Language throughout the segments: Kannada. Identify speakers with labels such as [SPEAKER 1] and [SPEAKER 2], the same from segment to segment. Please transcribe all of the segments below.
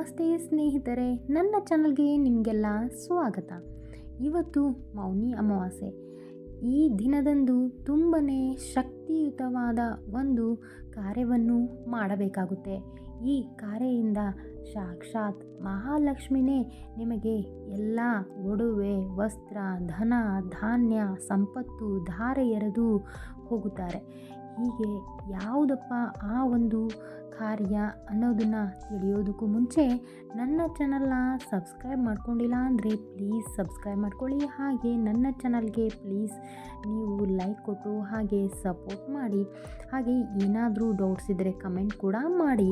[SPEAKER 1] ನಮಸ್ತೆ ಸ್ನೇಹಿತರೆ, ನನ್ನ ಚಾನಲ್ಗೆ ನಿಮಗೆಲ್ಲ ಸ್ವಾಗತ. ಇವತ್ತು ಮೌನಿ ಅಮಾವಾಸ್ಯೆ. ಈ ದಿನದಂದು ತುಂಬಾ ಶಕ್ತಿಯುತವಾದ ಒಂದು ಕಾರ್ಯವನ್ನು ಮಾಡಬೇಕಾಗುತ್ತೆ. ಈ ಕಾರ್ಯದಿಂದ ಸಾಕ್ಷಾತ್ ಮಹಾಲಕ್ಷ್ಮಿನೇ ನಿಮಗೆ ಎಲ್ಲ ಒಡವೆ, ವಸ್ತ್ರ, ಧನ, ಧಾನ್ಯ, ಸಂಪತ್ತು, ಧಾರೆ ಎರೆದು ಹೋಗುತ್ತಾರೆ. ಹೀಗೆ ಯಾವುದಪ್ಪ ಆ ಒಂದು ಕಾರ್ಯ ಅನ್ನೋದನ್ನು ತಿಳಿಯೋದಕ್ಕೂ ಮುಂಚೆ ನನ್ನ ಚಾನಲ್ನ ಸಬ್ಸ್ಕ್ರೈಬ್ ಮಾಡ್ಕೊಂಡಿಲ್ಲ ಅಂದರೆ ಪ್ಲೀಸ್ ಸಬ್ಸ್ಕ್ರೈಬ್ ಮಾಡ್ಕೊಳ್ಳಿ. ಹಾಗೆ ನನ್ನ ಚಾನಲ್ಗೆ ಪ್ಲೀಸ್ ನೀವು ಲೈಕ್ ಕೊಟ್ಟು ಹಾಗೆ ಸಪೋರ್ಟ್ ಮಾಡಿ. ಹಾಗೆ ಏನಾದರೂ ಡೌಟ್ಸ್ ಇದ್ದರೆ ಕಮೆಂಟ್ ಕೂಡ ಮಾಡಿ.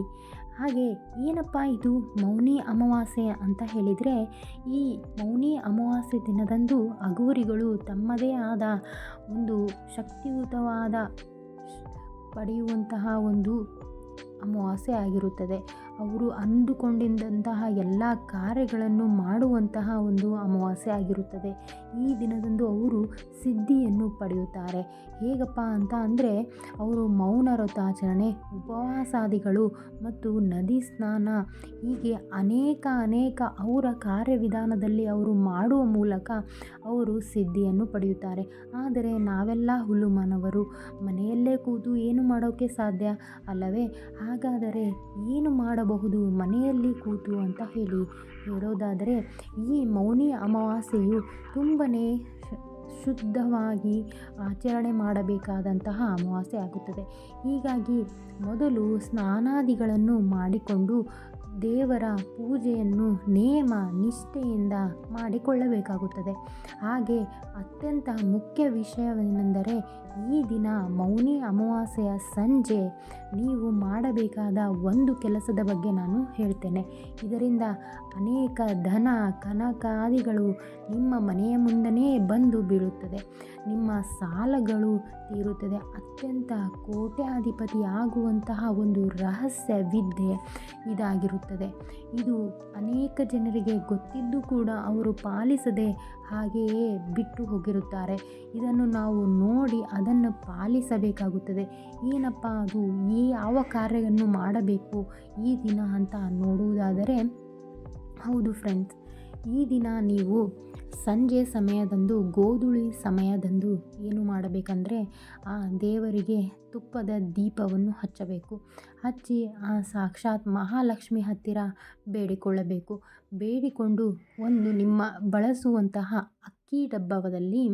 [SPEAKER 1] ಹಾಗೆ ಏನಪ್ಪ ಇದು ಮೌನಿ ಅಮಾವಾಸ್ಯೆ ಅಂತ ಹೇಳಿದರೆ ಈ ಮೌನಿ ಅಮಾವಾಸ್ಯೆ ದಿನದಂದು ಅಗೋರಿಗಳು ತಮ್ಮದೇ ಆದ ಒಂದು ಶಕ್ತಿಯುತವಾದ ಪಡೆಯುವಂತಹ ಒಂದು ಅಮಾವಾಸ್ಯೆ ಆಗಿರುತ್ತದೆ. ಅವರು ಅಂದುಕೊಂಡಿದ್ದಂತಹ ಎಲ್ಲ ಕಾರ್ಯಗಳನ್ನು ಮಾಡುವಂತಹ ಒಂದು ಅಮಾವಾಸ್ಯೆ ಆಗಿರುತ್ತದೆ. ಈ ದಿನದಂದು ಅವರು ಸಿದ್ಧಿಯನ್ನು ಪಡೆಯುತ್ತಾರೆ. ಹೇಗಪ್ಪ ಅಂತ ಅಂದರೆ, ಅವರು ಮೌನ ವ್ರತಾಚರಣೆ ಉಪವಾಸಾದಿಗಳು ಮತ್ತು ನದಿ ಸ್ನಾನ, ಹೀಗೆ ಅನೇಕ ಅನೇಕ ಅವರ ಕಾರ್ಯವಿಧಾನದಲ್ಲಿ ಅವರು ಮಾಡುವ ಮೂಲಕ ಅವರು ಸಿದ್ಧಿಯನ್ನು ಪಡೆಯುತ್ತಾರೆ. ಆದರೆ ನಾವೆಲ್ಲ ಹುಲ್ಲು ಮಾನವರು ಮನೆಯಲ್ಲೇ ಕೂತು ಏನು ಮಾಡೋಕ್ಕೆ ಸಾಧ್ಯ? ಅಲ್ಲವೇ? ಹಾಗಾದರೆ ಏನು ಮಾಡಬಹುದು? ಮನೆಯಲ್ಲಿ ಕೂತು ಅಂತ ಹೇಳಿ ಹೇಳೋದಾದರೆ, ಈ ಮೌನಿ ಅಮಾವಾಸ್ಯೆಯು ತುಂಬಾ ಶುದ್ಧವಾಗಿ ಆಚರಣೆ ಮಾಡಬೇಕಾದಂತಹ ಅಮಾವಾಸ್ಯೆ ಆಗುತ್ತದೆ. ಹೀಗಾಗಿ ಮೊದಲು ಸ್ನಾನಾದಿಗಳನ್ನು ಮಾಡಿಕೊಂಡು ದೇವರ ಪೂಜೆಯನ್ನು ನೇಮ, ನಿಷ್ಠೆಯಿಂದ ಮಾಡಿಕೊಳ್ಳಬೇಕಾಗುತ್ತದೆ. ಹಾಗೆ ಅತ್ಯಂತ ಮುಖ್ಯ ವಿಷಯವೇನೆಂದರೆ ಈ ದಿನ ಮೌನಿ ಅಮಾವಾಸ್ಯೆಯ ಸಂಜೆ ನೀವು ಮಾಡಬೇಕಾದ ಒಂದು ಕೆಲಸದ ಬಗ್ಗೆ ನಾನು ಹೇಳ್ತೇನೆ. ಇದರಿಂದ ಅನೇಕ ಧನ, ಕನಕಾದಿಗಳು ನಿಮ್ಮ ಮನೆಯ ಮುಂದನೇ ಬಂದು ಬೀಳುತ್ತದೆ. ನಿಮ್ಮ ಸಾಲಗಳು ತೀರುತ್ತದೆ. ಅತ್ಯಂತ ಕೋಟ್ಯಾಧಿಪತಿ ಆಗುವಂತಹ ಒಂದು ರಹಸ್ಯ ವಿದ್ಯೆ ಇದಾಗಿರುತ್ತದೆ. ಇದು ಅನೇಕ ಜನರಿಗೆ ಗೊತ್ತಿದ್ದು ಕೂಡ ಅವರು ಪಾಲಿಸದೆ ಹಾಗೆಯೇ ಬಿಟ್ಟು ಹೋಗಿರುತ್ತಾರೆ. ಇದನ್ನು ನಾವು ನೋಡಿ ಅದನ್ನು ಪಾಲಿಸಬೇಕಾಗುತ್ತದೆ. ಏನಪ್ಪ ಅದು ಈ ಯಾವ ಕಾರ್ಯವನ್ನು ಮಾಡಬೇಕು ಈ ದಿನ ಅಂತ ನೋಡುವುದಾದರೆ, ಹೌದು ಫ್ರೆಂಡ್ಸ್ ಈ ದಿನ ನೀವು ಸಂಜೆ ಸಮಯದಂದು, ಗೋಧುಳಿ ಸಮಯದಂದು ಏನು ಮಾಡಬೇಕಂದ್ರೆ ಆ ದೇವರಿಗೆ ತುಪ್ಪದ ದೀಪವನ್ನು ಹಚ್ಚಬೇಕು. ಹಚ್ಚಿ ಆ ಸಾಕ್ಷಾತ್ ಮಹಾಲಕ್ಷ್ಮಿ ಹತ್ತಿರ ಬೇಡಿಕೊಳ್ಳಬೇಕು. ಬೇಡಿಕೊಂಡು ಒಂದು ನಿಮ್ಮ ಬಳಸುವಂತಹ ಅಕ್ಕಿ ಡಬ್ಬದಲ್ಲಿ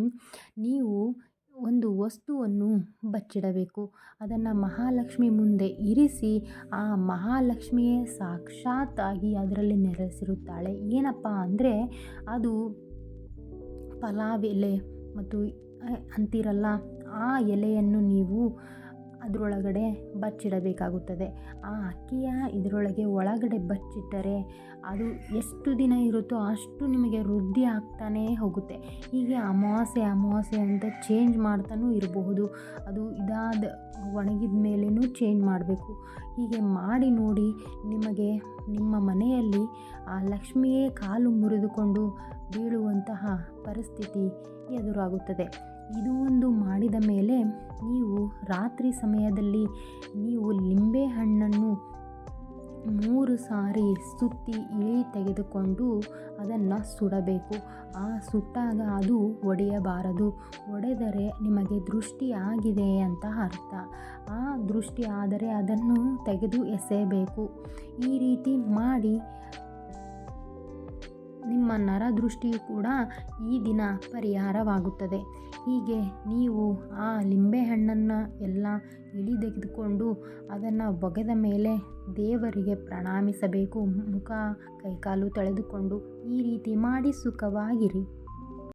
[SPEAKER 1] ನೀವು ಒಂದು ವಸ್ತುವನ್ನು ಬಚ್ಚಿಡಬೇಕು. ಅದನ್ನು ಮಹಾಲಕ್ಷ್ಮಿ ಮುಂದೆ ಇರಿಸಿ ಆ ಮಹಾಲಕ್ಷ್ಮಿಯೇ ಸಾಕ್ಷಾತ್ತಾಗಿ ಅದರಲ್ಲಿ ನೆಲೆಸಿರುತ್ತಾಳೆ. ಏನಪ್ಪ ಅಂದರೆ ಅದು ಪಲಾವ್ ಎಲೆ ಮತ್ತು ಅಂತೀರಲ್ಲ ಆ ಎಲೆಯನ್ನು ನೀವು ಅದರೊಳಗಡೆ ಬಚ್ಚಿಡಬೇಕಾಗುತ್ತದೆ. ಆ ಅಕ್ಕಿಯ ಇದರೊಳಗೆ ಒಳಗಡೆ ಬಚ್ಚಿಟ್ಟರೆ ಅದು ಎಷ್ಟು ದಿನ ಇರುತ್ತೋ ಅಷ್ಟು ನಿಮಗೆ ವೃದ್ಧಿ ಆಗ್ತಾನೇ ಹೋಗುತ್ತೆ. ಹೀಗೆ ಅಮಾವಾಸ್ಯೆ ಅಮಾವಾಸ್ಯೆ ಅಂತ ಚೇಂಜ್ ಮಾಡ್ತಾನೂ ಇರಬಹುದು. ಅದು ಇದಾದ ಒಣಗಿದ ಮೇಲೇನೂ ಚೇಂಜ್ ಮಾಡಬೇಕು. ಹೀಗೆ ಮಾಡಿ ನೋಡಿ ನಿಮಗೆ ನಿಮ್ಮ ಮನೆಯಲ್ಲಿ ಆ ಲಕ್ಷ್ಮಿಯೇ ಕಾಲು ಮುರಿದುಕೊಂಡು ಬೀಳುವಂತಹ ಪರಿಸ್ಥಿತಿ ಎದುರಾಗುತ್ತದೆ. ಇದು ಒಂದು ಮಾಡಿದ ಮೇಲೆ ನೀವು ರಾತ್ರಿ ಸಮಯದಲ್ಲಿ ನೀವು ಲಿಂಬೆ ಹಣ್ಣನ್ನು ಮೂರು ಸಾರಿ ಸುತ್ತಿ ಇಳಿ ತೆಗೆದುಕೊಂಡು ಅದನ್ನು ಸುಡಬೇಕು. ಆ ಸುಟ್ಟಾಗ ಅದು ಒಡೆಯಬಾರದು. ಒಡೆದರೆ ನಿಮಗೆ ದೃಷ್ಟಿ ಆಗಿದೆ ಅಂತ ಅರ್ಥ. ಆ ದೃಷ್ಟಿ ಆದರೆ ಅದನ್ನು ತೆಗೆದು ಎಸೆಯಬೇಕು. ಈ ರೀತಿ ಮಾಡಿ ನಿಮ್ಮ ನರದೃಷ್ಟಿಯು ಕೂಡ ಈ ದಿನ ಪರಿಹಾರವಾಗುತ್ತದೆ. ಹೀಗೆ ನೀವು ಆ ಲಿಂಬೆಹಣ್ಣನ್ನು ಎಲ್ಲ ಇಳಿ ತೆಗೆದುಕೊಂಡು ಅದನ್ನು ಒಗೆದ ಮೇಲೆ ದೇವರಿಗೆ ಪ್ರಣಾಮಿಸಬೇಕು. ಮುಖ, ಕೈಕಾಲು ತೊಳೆದುಕೊಂಡು ಈ ರೀತಿ ಮಾಡಿ ಸುಖವಾಗಿರಿ.